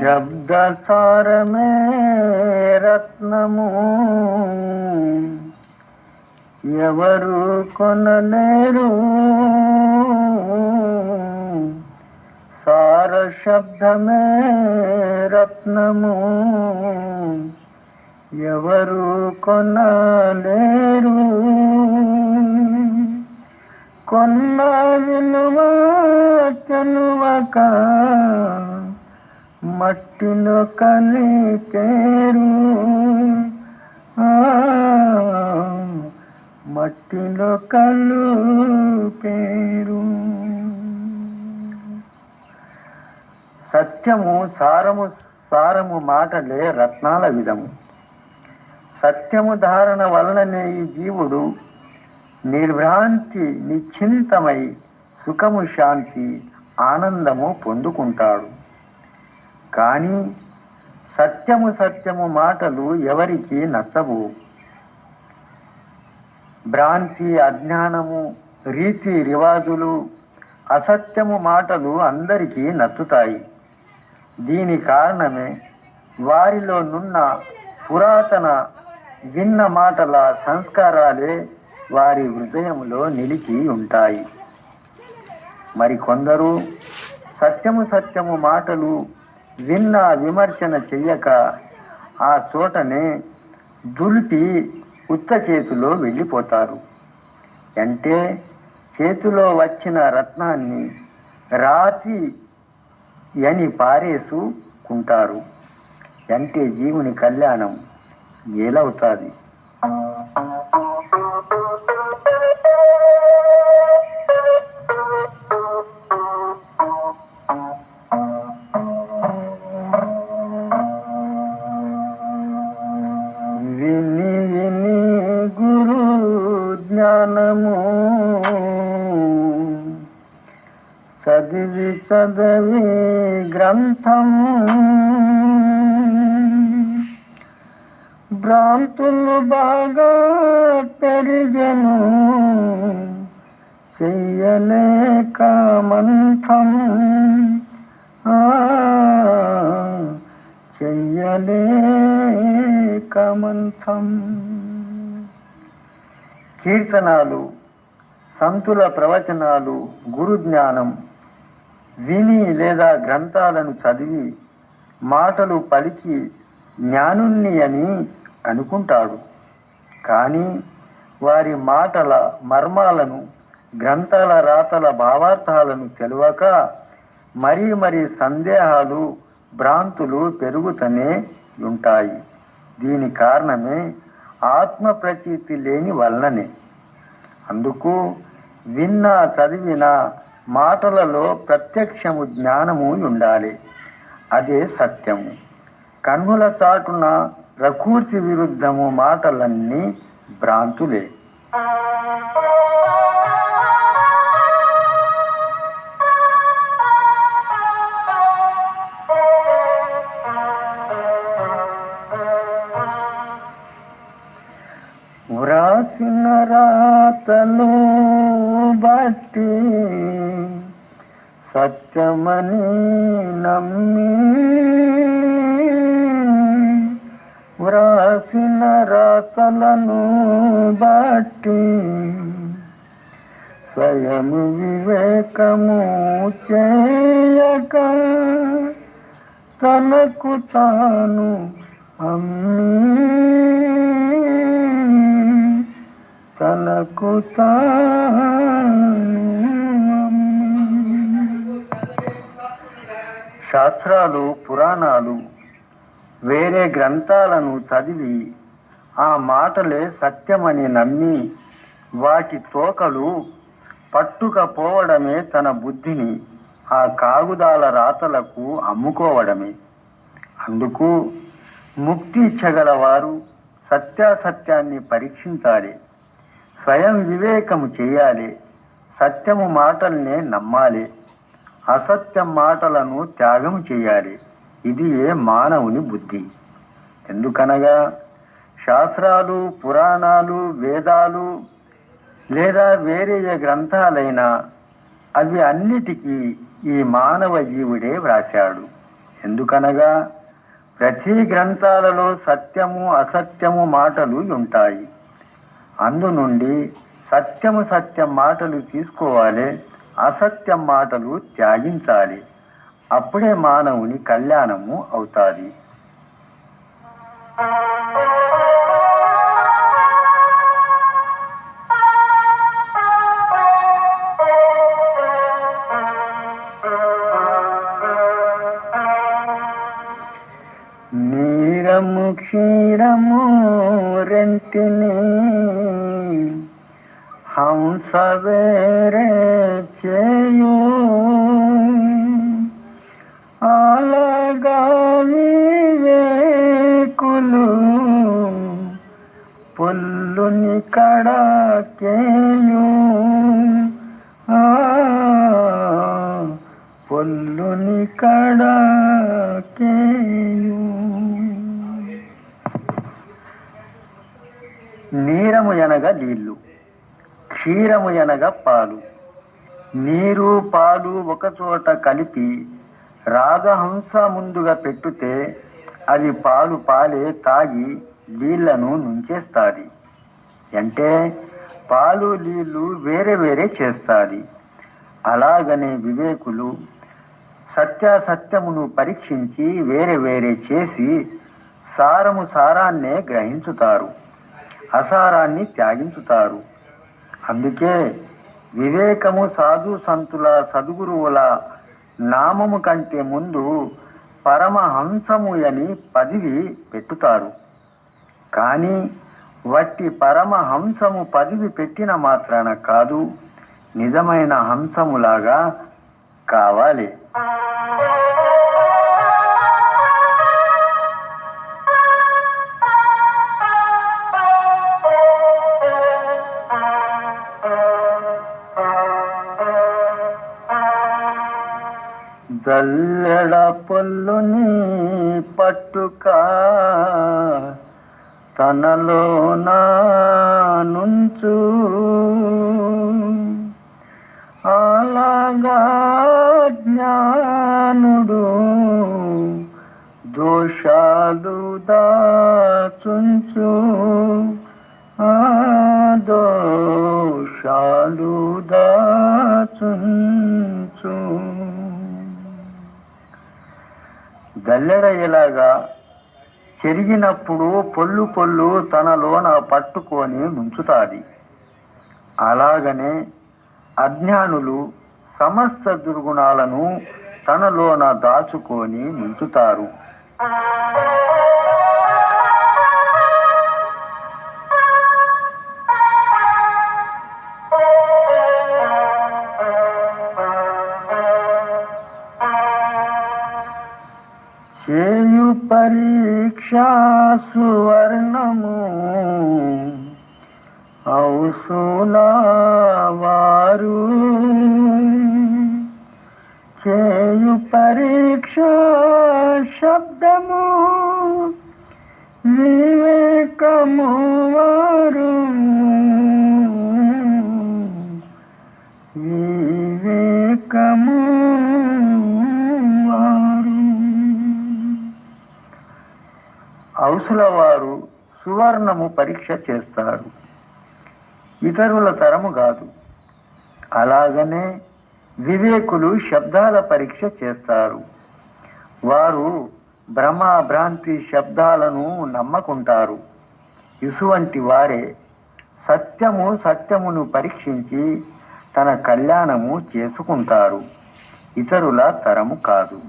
శబ్దసారమే రత్నము. ఎవరు కొనలేరు? సార శబ్దమే రత్నము. ఎవరు కొనలేరు? కొన్న విలువ చనువక మట్టిలో కలిపేరు మట్టిలో కలు పేరు. సత్యము సారము సారము మాటలే రత్నాల విధము. సత్యము ధారణ వలననే ఈ జీవుడు నిర్భ్రాంతి నిశ్చింతమై సుఖము శాంతి ఆనందము పొందుకుంటాడు. కానీ సత్యము సత్యము మాటలు ఎవరికి నచ్చవు. భ్రాంతి అజ్ఞానము రీతి రివాజులు అసత్యము మాటలు అందరికీ నచ్చుతాయి. దీని కారణమే వారిలో నున్న పురాతన విన్న మాటల సంస్కారాలే వారి హృదయంలో నిలిచి ఉంటాయి. మరి కొందరు సత్యము సత్యము మాటలు విన్న విమర్శన చెయ్యక ఆ చోటనే దులిపి ఉత్త చేతిలో వెళ్ళిపోతారు. అంటే చేతిలో వచ్చిన రత్నాన్ని రాతి అని పారేసుకుంటారు. అంటే జీవుని కళ్యాణం ఏలవుతుంది విని విని గురు జ్ఞానము చదివి చదవి గ్రంథం. భ్రాంతులు బాగా పెరిగను చెయ్యలేక మంథం. ఆ, చెయ్యలేక మంథం. కీర్తనాలు సంతుల ప్రవచనాలు గురు జ్ఞానం. విని లేదా గ్రంథాలను చదివి మాటలు పలికి జ్ఞానుణ్ణి అని అనుకుంటాడు. కానీ వారి మాటల మర్మాలను గ్రంథాల రాతల భావార్థాలను తెలియక మరీ మరీ సందేహాలు భ్రాంతులు పెరుగుతూనే ఉంటాయి. దీని కారణమే ఆత్మ ప్రతీతి లేని వలననే. అందుకు విన్న చదివిన మాటలలో ప్రత్యక్షము జ్ఞానము ఉండాలి. అదే సత్యము. కన్నుల చాటున ప్రకృతి విరుద్ధము మాటలన్నీ భ్రాంతులే. వ్రాసిన రాతను బట్టి సత్యమని నమ్మి వ్రాసిన రాతలను బట్టి స్వయం వివేకము చేయక తనకు తాను అమ్మి తనకు శాస్త్రాలు పురాణాలు వేరే గ్రంథాలను చదివి ఆ మాటలే సత్యమని నమ్మి వాటి తోకలు పట్టుకపోవడమే తన బుద్ధిని ఆ కాగుదాల రాతలకు అమ్ముకోవడమే. అందుకు ముక్తి ఇచ్చగలవారు సత్యాసత్యాన్ని పరీక్షించాలి. స్వయం వివేకము చేయాలి. సత్యము మాటల్నే నమ్మాలి. అసత్యం మాటలను త్యాగం చేయాలి. ఇది ఏ మానవుని బుద్ధి. ఎందుకనగా శాస్త్రాలు పురాణాలు వేదాలు లేదా వేరే ఏ గ్రంథాలైనా అవి అన్నిటికీ ఈ మానవ జీవుడే వ్రాశాడు. ఎందుకనగా ప్రతి గ్రంథాలలో సత్యము అసత్యము మాటలు ఉంటాయి. అందు నుండి సత్యము సత్యం మాటలు తీసుకోవాలి అసత్యం మాటలు త్యాగించాలి. అప్పుడే మానవుని కళ్యాణము అవుతాది. పొల్లుని నీరము అనగా నీళ్ళు క్షీరము అనగా పాలు. నీరు పాలు ఒకచోట కలిపి రాజహంస ముందుగా పెట్టుతే అది పాలు పాలే తాగి నీళ్ళను నుంచేస్తాది. అంటే పాలు నీళ్ళు వేరే వేరే చేస్తాది. అలాగనే వివేకులు సత్యాసత్యమును పరీక్షించి వేరే వేరే చేసి సారము సారాన్నే గ్రహించుతారు. అసారాన్ని త్యాగించుతారు. అందుకే వివేకము సాధు సంతుల సద్గురువుల నామము కంటే ముందు పరమహంసము అని పదివి పెట్టుతారు. కానీ వట్టి పరమహంసము పదివి పెట్టిన మాత్రాన కాదు నిజమైన హంసములాగా కావాలి. జల్లెడ పొల్లుని పట్టుక తనలో నుంచు. అలాగా జ్ఞానుడు దోషాలు దాచుంచు. దోషాలు దాచుంచు గల్లెడయ్యేలాగా చెరిగినప్పుడు పొల్లు పొల్లు తనలోన పట్టుకొని ముంచుతాది. అలాగనే అజ్ఞానులు సమస్త దుర్గుణాలను తనలోన దాచుకొని ముంచుతారు. సువర్ణము ఔసుల వారు చేయు పరీక్ష శబ్దము. వివేకము ఔసుల వారు సువర్ణము పరీక్ష చేస్తారు ఇతరుల తరము కాదు. అలాగనే వివేకులు శబ్దాల పరీక్ష చేస్తారు. వారు భ్రమ భ్రాంతి శబ్దాలను నమ్మకుంటారు. ఇసువంటి వారే సత్యము సత్యమును పరీక్షించి తన కళ్యాణము చేసుకుంటారు. ఇతరుల తరము కాదు.